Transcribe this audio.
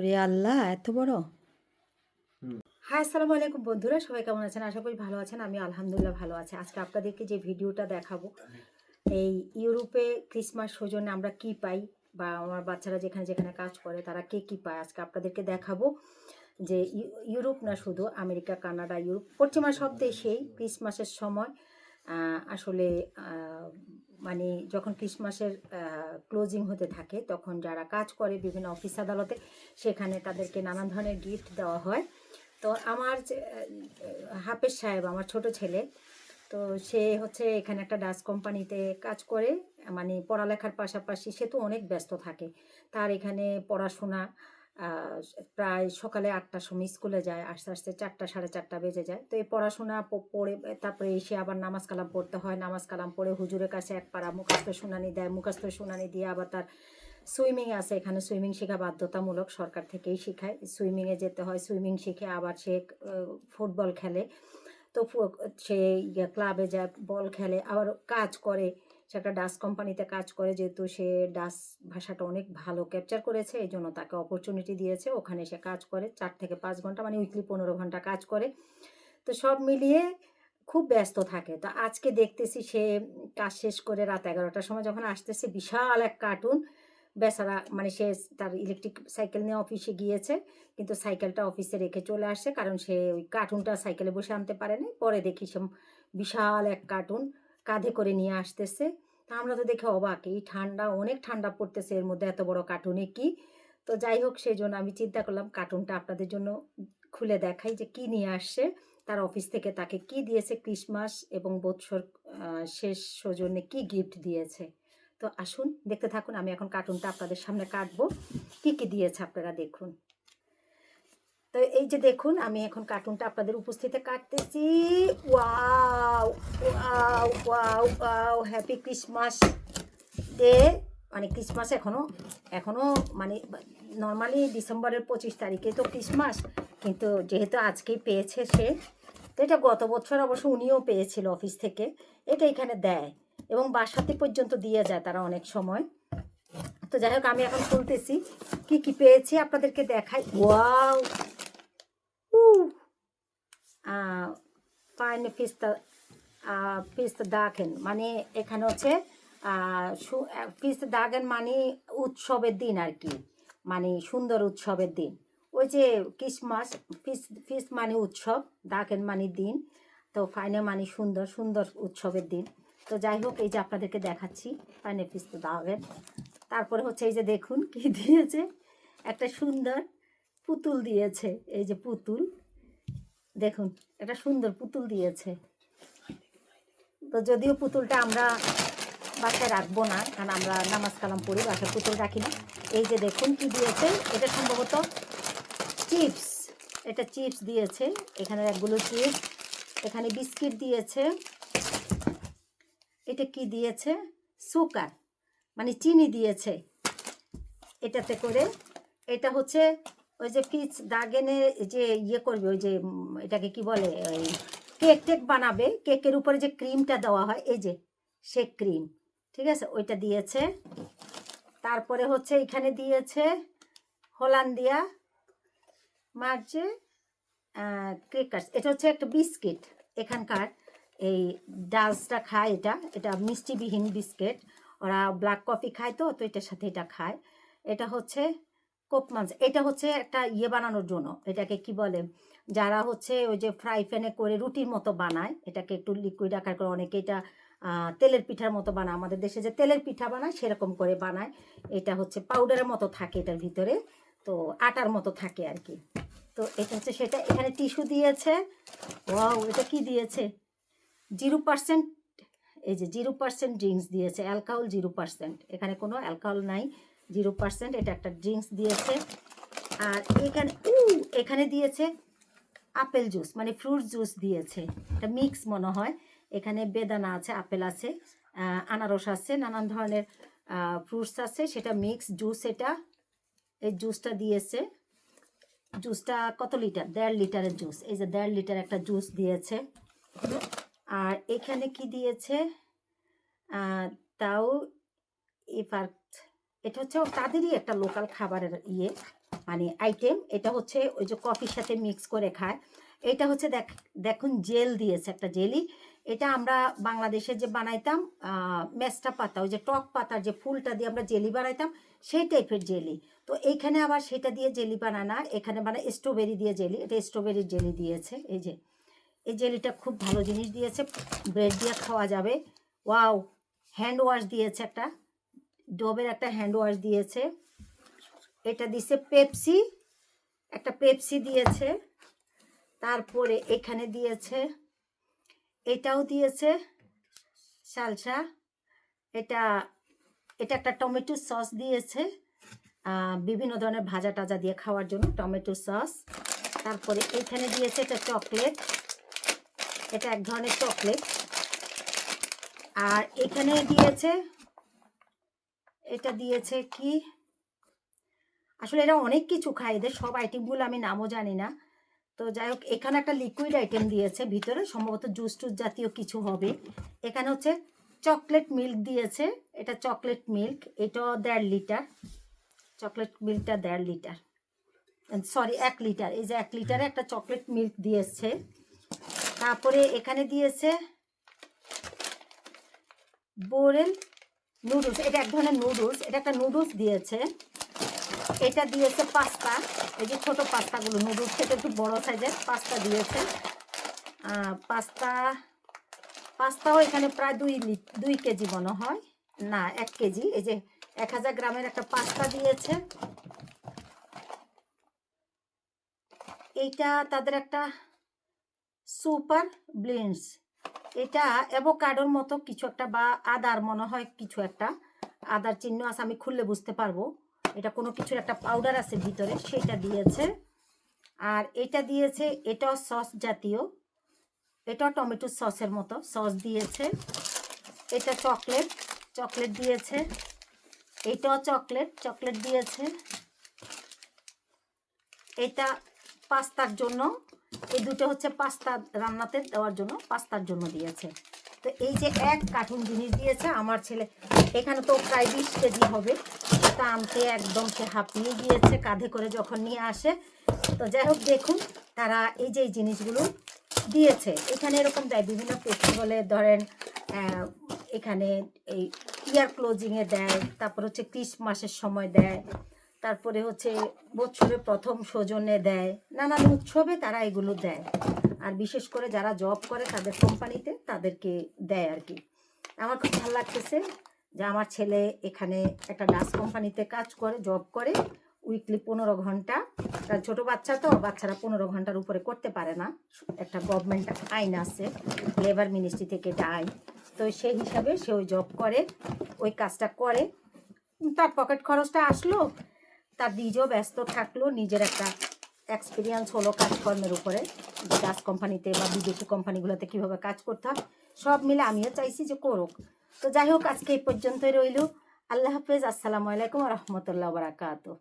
ওরে আল্লাহ এত বড়। হাই আসসালামু আলাইকুম বন্ধুরা সবাই কেমন আছেন? আশা করি ভালো আছেন আমি আলহামদুলিল্লাহ ভালো আছি। আজকে আপনাদেরকে যে ভিডিওটা দেখাবো এই ইউরোপে ক্রিসমাস সৌজন্যে আমরা কি পাই বা আমার বাচ্চারা যেখানে যেখানে কাজ করে তারা কে কি পায়? আজকে আপনাদেরকে দেখাবো যে ইউ- ইউরোপ না শুধু আমেরিকা কানাডা ইউরোপ পশ্চিমা সব দেশেই ক্রিসমাসের সময় আসলে মানে যখন ক্রিসমাসের ক্লোজিং হতে থাকে, তখন যারা কাজ করে বিভিন্ন অফিস আদালতে, সেখানে তাদেরকে নানান ধরনের গিফট দেওয়া হয়। তো আমার হাফেজ সাহেব, আমার ছোট ছেলে, তো সে হচ্ছে এখানে একটা ডাস কোম্পানিতে কাজ করে মানে পড়ালেখার পাশাপাশি সে তো অনেক ব্যস্ত থাকে। তার এখানে পড়াশোনা প্রায় সকালে আটটার সময় স্কুলে যায়, আস্তে আস্তে চারটা, সাড়ে চারটা বেজে যায়। তো এই পড়াশোনা পড়ে, তারপরে এসে আবার নামাজ কালাম পড়তে হয়। নামাজ কালাম পড়ে হুজুরের কাছে এক পাড়া মুখাস্ত শুনানি দেয়। মুখাস্ত শুনানি দিয়ে আবার তার সুইমিং আছে এখানে সুইমিং শেখা বাধ্যতামূলক সরকার থেকেই শেখায়। সুইমিংয়ে যেতে হয়। সুইমিং শিখে আবার সে ফুটবল খেলে। তো সে ইয়ে ক্লাবে যায়, বল খেলে, আবার কাজ করে। সে একটা ডাস কোম্পানিতে কাজ করে, যেহেতু সে ডাস ভাষাটা অনেক ভালো ক্যাপচার করেছে, এই জন্য তাকে অপরচুনিটি দিয়েছে। ওখানে সে কাজ করে, চার থেকে পাঁচ ঘণ্টা মানে উইকলি পনেরো ঘণ্টা কাজ করে। তো সব মিলিয়ে খুব ব্যস্ত থাকে। তো আজকে দেখতেছি সে কাজ শেষ করে রাত এগারোটার সময় যখন আসতেছে, বিশাল এক কার্টুন বেচারা মানে সে তার ইলেকট্রিক সাইকেল নিয়ে অফিসে গিয়েছে, কিন্তু সাইকেলটা অফিসে রেখে চলে আসছে, কারণ সে ওই কার্টুনটা সাইকেলে বসে আনতে পারেনি। পরে দেখি সে বিশাল এক কার্টুন কাঁধে করে নিয়ে আসতেছে। তা আমরা তো দেখে অবাক, এই ঠান্ডা, অনেক ঠান্ডা পড়তেছে এর মধ্যে, এত বড় কার্টুনে কি? তো যাই হোক, সেই জন্য আমি চিন্তা করলাম কার্টুনটা আপনাদের জন্য খুলে দেখাই যে কি নিয়ে আসছে। তার অফিস থেকে তাকে কি দিয়েছে ক্রিসমাস এবং বৎসর শেষ সৌজন্যে কি গিফট দিয়েছে। তো আসুন, দেখতে থাকুন, আমি এখন কার্টুনটা আপনাদের সামনে কাটবো। কি কি দিয়েছে আপনারা দেখুন। তো এই যে দেখুন, আমি এখন কার্টুনটা আপনাদের উপস্থিতে কাটতেছি। Wow wow wow happy Christmas day মানে ক্রিসমাস এখনও এখনও মানে নর্মালি ডিসেম্বরের পঁচিশ তারিখে তো ক্রিসমাস কিন্তু যেহেতু আজকেই পেয়েছে সে, তো এটা গত বছর অবশ্য উনিও পেয়েছিল অফিস থেকে। এটা এখানে দেয় এবং বাসাতে পর্যন্ত দিয়ে যায় তারা অনেক সময়। তো যাই হোক, আমি এখন খুলতেছি। কি কি পেয়েছি আপনাদেরকে দেখাই? ওয়াও ফাইন পিস্তা পিস্তা দাগেন। মানে এখানে হচ্ছে পিস্তা দাগেন মানে উৎসবের দিন আর কি। মানে সুন্দর উৎসবের দিন। ওই যে ক্রিসমাস ফিস ফিস মানে উৎসব, দাগেন মানে দিন। তো ফাইনে মানে সুন্দর সুন্দর উৎসবের দিন। তো যাই হোক, এই যে আপনাদেরকে দেখাচ্ছি ফাইনে পিস্তা দাগেন। তারপরে হচ্ছে এই যে দেখুন কি দিয়েছে। একটা সুন্দর পুতুল দিয়েছে। এই যে পুতুল। দেখুন একটা সুন্দর পুতুল দিয়েছে। তো যদিও পুতুলটা আমরা বাসায় রাখব না, কারণ আমরা নামাজ কালাম পড়ি, বাসায় পুতুল রাখি না। এই যে দেখুন কি দিয়েছে, এটা সম্ভবত চিপস। এটা চিপস দিয়েছে, এখানে একগুলো চিপস, এখানে বিস্কিট দিয়েছে। এটা কি দিয়েছে? সুকার মানে চিনি দিয়েছে। এটাতে করে, এটা হচ্ছে ওই যে পিচ দাগেনে যে ইয়ে করবে, ওই যে এটাকে কি বলে, ওই কেক টেক বানাবে। কেকের উপরে যে ক্রিমটা দেওয়া হয়, এই যে সে ক্রিম ঠিক আছে? ওইটা দিয়েছে। তারপরে হচ্ছে এখানে দিয়েছে হোলান্দিয়া মার্চে ক্রেকার্স এটা হচ্ছে একটা বিস্কিট এখানকার। এই ডালসটা খায় এটা। এটা মিষ্টিবিহীন বিস্কিট। ওরা ব্ল্যাক কফি খায় তো তো এটার সাথে এটা খায়। এটা হচ্ছে কোপমান্স এটা হচ্ছে একটা ইয়ে বানানোর জন্য। এটাকে কি বলে? যারা হচ্ছে ওই যে ফ্রাই প্যানে করে রুটির মতো বানায়, এটাকে একটু লিকুইড আকার করে অনেকে এটা তেলের পিঠার মতো বানায়। আমাদের দেশে যে তেলের পিঠা বানায়, সেরকম করে বানায়। এটা হচ্ছে পাউডারের মতো থাকে এটার ভিতরে। তো আটার মতো থাকে আর কি। তো এটা হচ্ছে সেটা। এখানে টিস্যু দিয়েছে। ওয়াও, এটা কি দিয়েছে? জিরো পার্সেন্ট, এই যে জিরো পার্সেন্ট ড্রিঙ্কস দিয়েছে। Alcohol zero percent. এখানে কোনো অ্যালকোহল নাই। জিরো পার্সেন্ট, এটা একটা ড্রিঙ্কস দিয়েছে। আর এখানে এখানে দিয়েছে আপেল জুস মানে ফ্রুট জুস দিয়েছে। এটা মিক্স মনে হয়। এখানে বেদানা আছে আপেল আছে আনারস আছে, নানান ধরনের ফ্রুটস আছে। সেটা মিক্স জুস এটা, এই জুসটা দিয়েছে। জুসটা কত লিটার দেড় লিটারের জুস এই যে দেড় লিটার একটা জুস দিয়েছে। আর এখানে কি দিয়েছে? তাও এবার এটা হচ্ছে তাদেরই একটা লোকাল খাবারের ইয়ে মানে আইটেম এটা হচ্ছে ওই যে কফির সাথে মিক্স করে খায়। এটা হচ্ছে দেখ, দেখুন জেল দিয়েছে একটা জেলি এটা আমরা বাংলাদেশে যে বানাইতাম মেস্টা পাতা, ওই যে টক পাতার যে ফুলটা দিয়ে আমরা জেলি বানাইতাম, সেই টাইপের জেলি তো এইখানে আবার সেটা দিয়ে জেলি বানানা এখানে বানায় স্ট্রবেরি দিয়ে জেলি এটা স্ট্রবেরির জেলি দিয়েছে, এই যে। এই জেলিটা খুব ভালো জিনিস দিয়েছে ব্রেড দিয়ে খাওয়া যাবে। ওয়াও হ্যান্ড ওয়াশ দিয়েছে একটা। ডবের একটা হ্যান্ড ওয়াশ দিয়েছে। এটা দিছে পেপসি একটা পেপসি দিয়েছে। তারপরে এখানে দিয়েছে, এটাও দিয়েছে সালসা এটা এটা একটা টমেটো সস দিয়েছে বিভিন্ন ধরনের ভাজা টাজা দিয়ে খাওয়ার জন্য টমেটো সস তারপরে এখানে দিয়েছে এটা চকলেট এটা এক ধরনের চকলেট আর এখানে দিয়েছে এটা দিয়েছে কি? আসলে এরা অনেক কিছু খায়, এদের সব আইটেমগুলো আমি নামও জানি না। তো যাই হোক, এখানে একটা লিকুইড আইটেম দিয়েছে ভিতরে, সম্ভবত জুস টুস জাতীয় কিছু হবে। এখানে হচ্ছে চকলেট মিল্ক দিয়েছে, এটা চকলেট মিল্ক এটাও দেড় লিটার চকলেট মিল্কটা দেড় লিটার সরি এক লিটার এই যে এক লিটারে একটা চকলেট মিল্ক দিয়েছে। তারপরে এখানে দিয়েছে বোরেল নুডলস, এটা এক ধরনের নুডলস, এটা একটা নুডলস দিয়েছে। এটা দিয়েছে পাস্তা, এই যে ছোটো পাস্তাগুলো, নুডলস থেকে একটু বড় সাইজের পাস্তা দিয়েছে। পাস্তা, পাস্তাও এখানে প্রায় দুই দুই কেজি মনে হয়। না, এক কেজি, এই যে এক হাজার গ্রামের একটা পাস্তা দিয়েছে। এইটা তাদের একটা সুপার ব্লিন্স এটা অ্যাভোকাডোর মতো কিছু একটা বা আদার মনে হয় কিছু একটা। আদার চিহ্ন আছে, আমি খুললে বুঝতে পারব। এটা কোনো কিছুর একটা পাউডার আছে ভিতরে, সেটা দিয়েছে। আর এটা দিয়েছে এটাও সস জাতীয়। এটাও টমেটো সসের মতো সস দিয়েছে। এটা চকলেট চকলেট দিয়েছে। এটাও চকলেট চকলেট দিয়েছে। এটা পাস্তার জন্য এই দুটো হচ্ছে পাস্তা রান্নাতে দেওয়ার জন্য, পাস্তার জন্য দিয়েছে। তো এই যে এক কার্টুন জিনিস দিয়েছে, আমার ছেলে, এখানে তো প্রায় বিশ কেজি হবে। তা আনতে একদম সে হাঁপিয়ে গিয়েছে, কাঁধে করে যখন নিয়ে আসে। তো যাই হোক, দেখুন, তারা এই যে জিনিসগুলো দিয়েছে। এখানে এরকম দেয়, বিভিন্ন ফেস্টিভ্যালে ধরেন এখানে এই ইয়ার ক্লোজিংয়ে দেয়, তারপর হচ্ছে ক্রিসমাসের সময় দেয়। তারপরে হচ্ছে বছরে প্রথম সৌজন্যে দেয়। নানান উৎসবে তারা এগুলো দেয়। আর বিশেষ করে যারা জব করে তাদের কোম্পানিতে তাদেরকে দেয় আর কি। আমার খুব ভালো লাগতেছে যে আমার ছেলে এখানে একটা ডাস কোম্পানিতে কাজ করে জব করে উইকলি পনেরো ঘণ্টা। তার ছোটো বাচ্চা তো, বাচ্চারা পনেরো ঘণ্টার উপরে করতে পারে না। একটা গভর্নমেন্ট আইন আছে লেবার মিনিস্ট্রি থেকে এটা আইন। তো সেই হিসাবে সে ওই জব করে, ওই কাজটা করে। তার পকেট খরচটা আসলো তার নিজেও ব্যস্ত থাকল, নিজের একটা এক্সপিরিয়েন্স হলো কাজকর্মের উপরে, যে কোম্পানিতে বা বিদেশি কোম্পানিগুলোতে কীভাবে কাজ করতে সব মিলে আমিও চাইছি যে করুক। তো যাই হোক, আজকে এই পর্যন্তই রইল। আল্লাহ হাফেজ, আসসালামু আলাইকুম রহমতুল্লাহ বারাকাতু